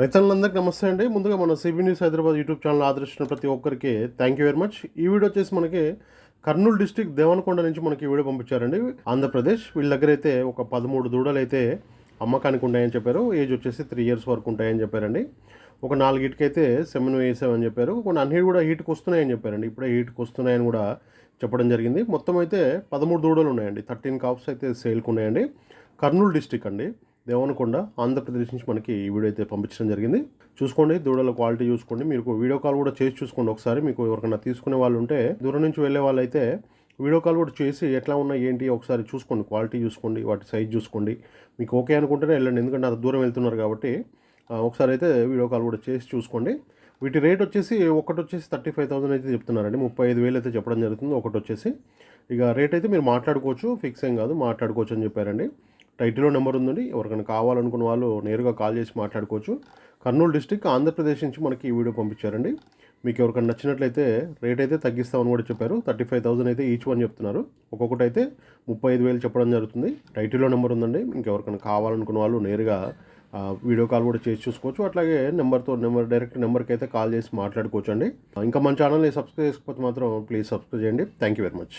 రైతులందరికీ నమస్తే అండి. ముందుగా మన CB news Hyderabad YouTube channel ఆదరిస్తున్న ప్రతి ఒక్కరికి థ్యాంక్ యూ వెరీ మచ్ ఈ వీడియో వచ్చేసి మనకి కర్నూలు డిస్టిక్ దేవనకొండ నుంచి మనకి ఈ వీడియో పంపించారండి. ఆంధ్రప్రదేశ్ వీళ్ళ దగ్గర అయితే ఒక పదమూడు దూడలు అయితే అమ్మకానికి ఉంటాయని చెప్పారు. ఏజ్ వచ్చేసి త్రీ ఇయర్స్ వరకు ఉంటాయని చెప్పారండి. ఒక నాలుగిటికైతే సెమెన్ వేసామని చెప్పారు. కొన్ని అన్ని కూడా హీట్కి వస్తున్నాయని చెప్పారండి. ఇప్పుడే హీట్కి వస్తున్నాయని కూడా చెప్పడం జరిగింది. మొత్తం అయితే పదమూడు దూడలు ఉన్నాయండి. థర్టీన్ కాప్స్ అయితే సేల్కి ఉన్నాయండి. కర్నూలు డిస్టిక్ అండి. దేవనకొండ ఆంధ్రప్రదేశ్ నుంచి మనకి ఈ వీడియో అయితే పంపించడం జరిగింది. చూసుకోండి దూడల క్వాలిటీ చూసుకోండి. మీరు వీడియో కాల్ కూడా చేసి చూసుకోండి ఒకసారి. మీకు ఎవరికైనా తీసుకునే వాళ్ళు ఉంటే దూరం నుంచి వెళ్ళే వాళ్ళు అయితే వీడియో కాల్ కూడా చేసి ఎట్లా ఉన్నాయి ఏంటి ఒకసారి చూసుకోండి. క్వాలిటీ చూసుకోండి వాటి సైజ్ చూసుకోండి. మీకు ఓకే అనుకుంటేనే వెళ్ళండి. ఎందుకంటే అంత దూరం వెళ్తున్నారు కాబట్టి ఒకసారి అయితే వీడియో కాల్ కూడా చేసి చూసుకోండి. వీటి రేట్ వచ్చేసి ఒకటి వచ్చేసి థర్టీ ఫైవ్ థౌసండ్ అయితే చెప్తున్నారండి. ముప్పై ఐదు వేలు అయితే చెప్పడం జరుగుతుంది. ఒకటి వచ్చేసి ఇక రేట్ అయితే మీరు మాట్లాడుకోవచ్చు. ఫిక్స్ ఏం కాదు. మాట్లాడుకోవచ్చు అని చెప్పారండి. టైటిల్లో నెంబర్ ఉందండి. ఎవరికైనా కావాలనుకున్న వాళ్ళు నేరుగా కాల్ చేసి మాట్లాడుకోవచ్చు. కర్నూలు డిస్టిక్ ఆంధ్రప్రదేశ్ నుంచి మనకి ఈ వీడియో పంపించారండి. మీకు ఎవరికైనా నచ్చినట్లయితే రేట్ అయితే తగ్గిస్తామని కూడా చెప్పారు. థర్టీ ఫైవ్ థౌసండ్ అయితే ఈచ్ వన్ చెప్తున్నారు. ఒక్కొక్కటి అయితే ముప్పై ఐదు వేలు చెప్పడం జరుగుతుంది. టైటిల్లో నెంబర్ ఉందండి. ఇంకెవరికైనా కావాలనుకున్న వాళ్ళు నేరుగా వీడియో కాల్ కూడా చేసి చూసుకోవచ్చు. అట్లాగే నెంబర్తో నెంబర్ డైరెక్ట్ నెంబర్కి అయితే కాల్ చేసి మాట్లాడుకోవచ్చు అండి ఇంకా మన ఛానల్ని సబ్స్క్రైబ్ చేసుకోకపోతే మాత్రం ప్లీజ్ సబ్స్క్రైబ్ చేయండి. Thank you very much.